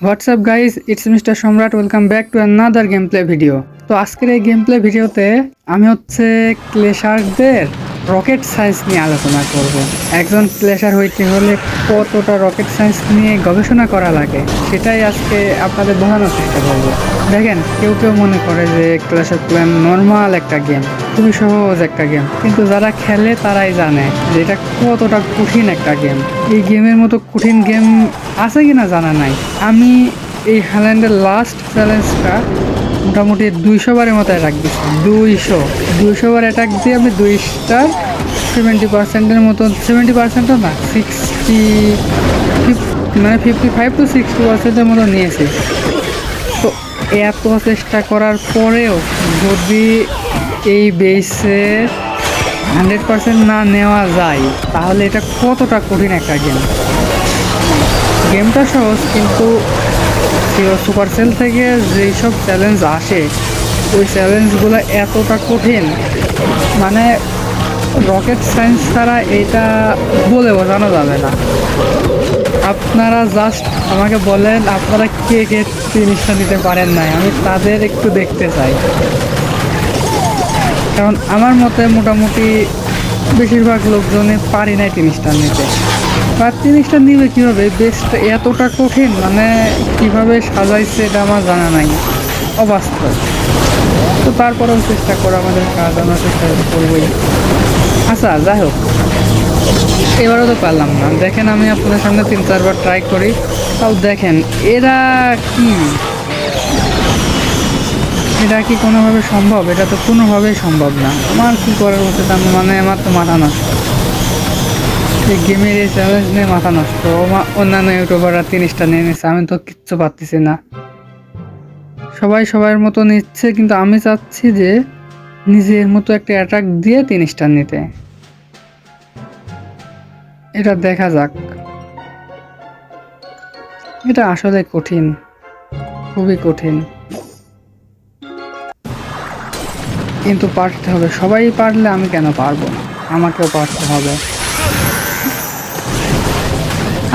WhatsApp guys it's mister Samrat welcome back to another game play video তো আজকের এই game play ভিডিওতে আমি হচ্ছে ক্লেশারদের রকেট সায়েন্স নিয়ে আলোচনা করব। একজন ক্লেশার হইতে হলে কতটা রকেট সায়েন্স নিয়ে গবেষণা করা লাগে, সেটাই আজকে আপনাদের বোঝানোর চেষ্টা করব। দেখেন, কেউ কেউ মনে করে যে ক্লেশার প্ল্যান নর্মাল একটা গেম খুবই সহজ একটা গেম কিন্তু যারা খেলে তারাই জানে যে এটা কতটা কঠিন একটা গেম এই গেমের মতো কঠিন গেম আছে কি না জানা নাই। আমি এই হ্যাল্যান্ডের লাস্ট চ্যালেঞ্জটা মোটামুটি দুইশো বারের মতো অ্যাটাক দিচ্ছি দুইশো। দুইশো বার অ্যাটাক দিয়ে আমি দুই স্টার সেভেন্টি পার্সেন্টের মতো সেভেন্টি পার্সেন্টও না সিক্সটি মানে ফিফটি ফাইভ টু সিক্সটি পার্সেন্টের মতো নিয়েছি। তো এত চেষ্টা করার পরেও যদি এই বেসে হান্ড্রেড পার্সেন্ট না নেওয়া যায়, তাহলে এটা কতটা কঠিন একটা গেম গেমটা সহজ, কিন্তু সুপার সেল থেকে যেই সব চ্যালেঞ্জ আসে, ওই চ্যালেঞ্জগুলো এতটা কঠিন মানে রকেট সায়েন্স ছাড়া এটা বলে বোঝানো যাবে না। আপনারা জাস্ট আমাকে বলেন, আপনারা কে কে জিনিসটা নিতে পারেন নাই, আমি তাদের একটু দেখতে চাই। কারণ আমার মতে মোটামুটি বেশিরভাগ লোকজনে পারি নাই জিনিসটা নিতে। বা জিনিসটা নিবে কীভাবে? বেশটা এতটা কঠিন মানে কীভাবে সাজাইছে এটা আমার জানা নাই। অবাস্তব। তো তারপরেও চেষ্টা করে আমাদের কাজ, আমরা চেষ্টা করবোই। আচ্ছা যাই হোক। এবারও তো পারলাম না। দেখেন আমি আপনাদের সামনে তিন, চারবার ট্রাই করি। তাও দেখেন, এরা কি? এটা কি কোনোভাবে সম্ভব? এটা তো কোনোভাবেই সম্ভব না। আমার কি করার আমি মানে আমার তো মাথা নষ্ট। এই গেমের এই চ্যালেঞ্জ নিয়ে মাথা নষ্ট। অন্যান্য ইউটিউবাররা তিরিশটা নিয়ে নিচ্ছে আমি তো কিচ্ছু পারতেছি না। সবাই সবার মতো নিচ্ছে, কিন্তু আমি চাচ্ছি যে নিজের মতো একটা অ্যাটাক দিয়ে তিরিশটা নিতে। এটা দেখা যাক। এটা আসলে কঠিন। খুবই কঠিন। কিন্তু পারতে হবে। সবাই পারলে আমি কেন পারব না? আমাকেও পারতে হবে।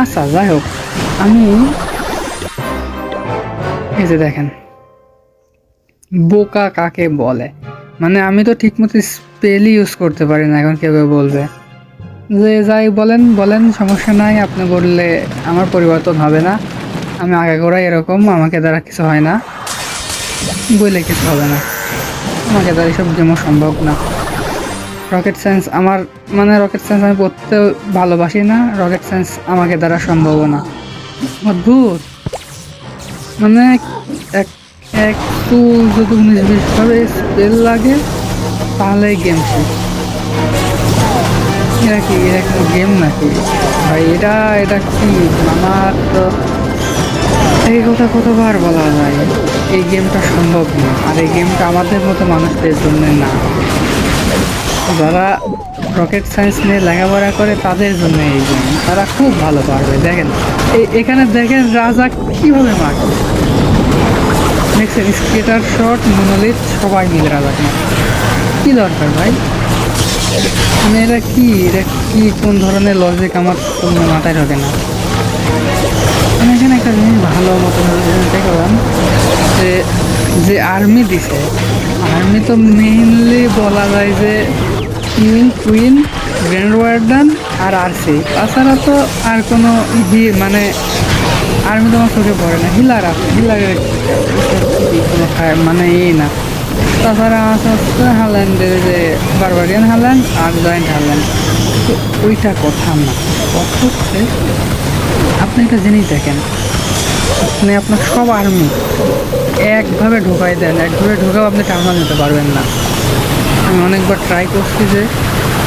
আচ্ছা যাই হোক, আমি এই যে দেখেন, বোকা কাকে বলে? মানে আমি তো ঠিকমতো স্পেলই ইউজ করতে পারি না, এখন কেউ বলবে। যে যাই বলেন বলেন, সমস্যা নাই, আপনি বললে আমার পরিবর্তন হবে না। আমি আগে করাই এরকম, আমাকে দ্বারা কিছু হয় না। বললে কিছু হবে না। আমাকে দ্বারা এসব গেমও সম্ভব না। রকেট সায়েন্স আমার মানে রকেট সায়েন্স আমি পড়তে ভালোবাসি না রকেট সায়েন্স আমাকে দ্বারা সম্ভব না। অদ্ভুত। মানে এক একটু যদি উনিশ বিশভাবে স্পেল লাগে তাহলে গেম শেষ। এরা কি, এরা কোনো গেম নাকি? ভাই, এটা এটা কি? আমার তো এই কথা কতবার বলা যায়, এই গেমটা সম্ভব না। আর এই গেমটা আমাদের মতো মানুষদের জন্য না। যারা রকেট সায়েন্স নিয়ে লেখাপড়া করে তাদের জন্য এই গেম তারা খুব ভালো পারবে, দেখেন। এখানে দেখেন রাজা কীভাবে মারে দেখছেন স্কেটার শট মনোলিথ সবাই মিলে রাজাকে কি দরকার ভাই? মানে এটা কি? এটা কি? কোন ধরনের লজিক আমার কোনো মাথায় ঢোকে না। আমি এখানে একটা জিনিস ভালো মতো দেখলাম যে যে আর্মি দিছে। আর্মি তো মেইনলি বলা যায় যে কিং কুইন গ্র্যান্ড ওয়ার্ডান আর আরসি তাছাড়া তো আর কোনো মানে আর্মি তো আমার চোখে পড়ে না। হিলার আছে হিলারের কোনো মানে ই না। তাছাড়া আছে হচ্ছে হাল্যান্ডের যে বারবারিয়ান হাল্যান্ড আর জয়েন্ট হাল্যান্ড তো ওইটা কথা না। কথা হচ্ছে, আপনি একটা জিনিস দেখেন। আপনি আপনার সব আর্মি একভাবে ঢোকাই দেন, একভাবে ঢোকাও আপনি টার্মাল নিতে পারবেন না। আমি অনেকবার ট্রাই করছি যে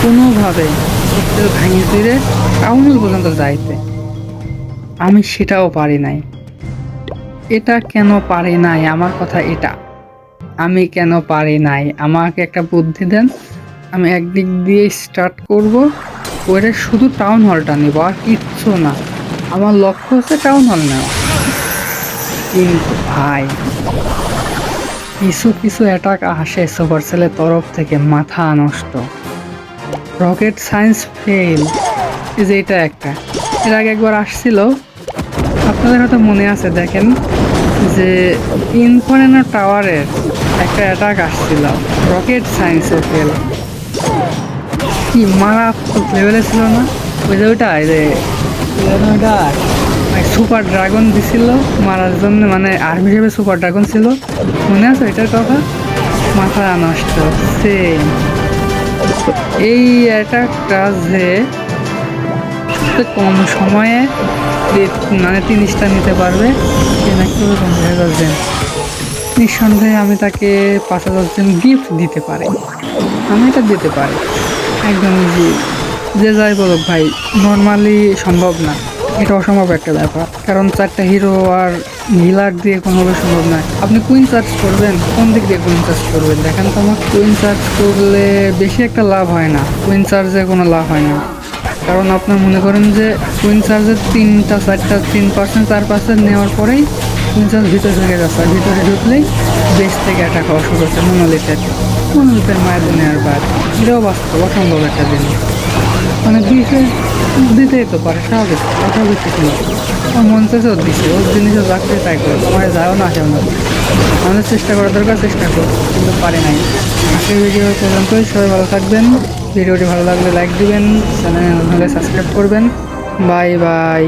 কোনোভাবে ভাঙিয়ে দিয়ে টাউনল পর্যন্ত যাইতে। আমি সেটাও পারি নাই। এটা কেন পারি নাই? আমার কথা এটা। আমি কেন পারি নাই? আমাকে একটা বুদ্ধি দেন। আমি একদিক দিয়ে স্টার্ট করব ওইটা শুধু টাউন হলটা নেব, আর কিচ্ছু না। আমার লক্ষ্য হচ্ছে টাউন হল নেওয়া। কিন্তু ভাই কিছু কিছু অ্যাটাক আসে সুপারসেলের তরফ থেকে, মাথা নষ্ট। রকেট সায়েন্স ফেল এই যে এটা একটা। এর আগে একবার আসছিল। আপনাদের হয়তো মনে আছে, দেখেন, যে ইনফোনেনো টাওয়ারের একটা অ্যাটাক আসছিল। রকেট সায়েন্সের ফেল কি মারাত্মক লেভেলে ছিল না? ওই যে ওইটা যে ওইটা। সুপার ড্রাগন দিছিল, মারার জন্য মানে আর্মি হিসেবে সুপার ড্রাগন ছিল। মনে আছে এটার কথা? মাথা নষ্ট সেম এই অ্যাটাকটা যে কম সময়ে মানে জিনিসটা নিতে পারবে যাচ্ছেন নিঃসন্দেহে আমি তাকে পাঁচ হাজার জন গিফট দিতে পারি। আমি এটা দিতে পারি। একদম ইজি যে যাই বলুক ভাই নর্মালি সম্ভব না। এটা অসম্ভব একটা ব্যাপার। কারণ চারটা হিরো আর হিলার দিয়ে কোনোভাবে সম্ভব নয় আপনি কুইন চার্জ করবেন, কোন দিক দিয়ে কুইন চার্জ করবেন? দেখেন তো আমার কুইন চার্জ করলে বেশি একটা লাভ হয় না। কুইন চার্জে কোনো লাভ হয় না। কারণ আপনার মনে করেন যে কুইন চার্জের তিনটা, চারটা, তিন পার্সেন্ট চার পার্সেন্ট নেওয়ার পরেই কুইন চার্জ ভিতরে ঢুকে যাচ্ছে। আর ভিতরে ঢুকলেই বেশ থেকে অ্যাটাক হওয়া শুরু হচ্ছে। মনোলিথের মনোলিথের মায়ের দুনিয়ার বাদ। এটাও বাস্তব, অসম্ভব একটা জিনিস। মানে দিতে দিতেই তো পারে, স্বাভাবিক অস্বাভাবিক কিছু না। আমার মন চাইছে ওর দিচ্ছে ওর জিনিসও রাখতে তাই করে আমার যাও না আসেও না আমাদের চেষ্টা করার দরকার, চেষ্টা করো কিন্তু পারে নাই। আজকের ভিডিও পর্যন্তই, সবাই ভালো থাকবেন। ভিডিওটি ভালো লাগলে লাইক দিবেন চ্যানেল হলে সাবস্ক্রাইব করবেন। Bye bye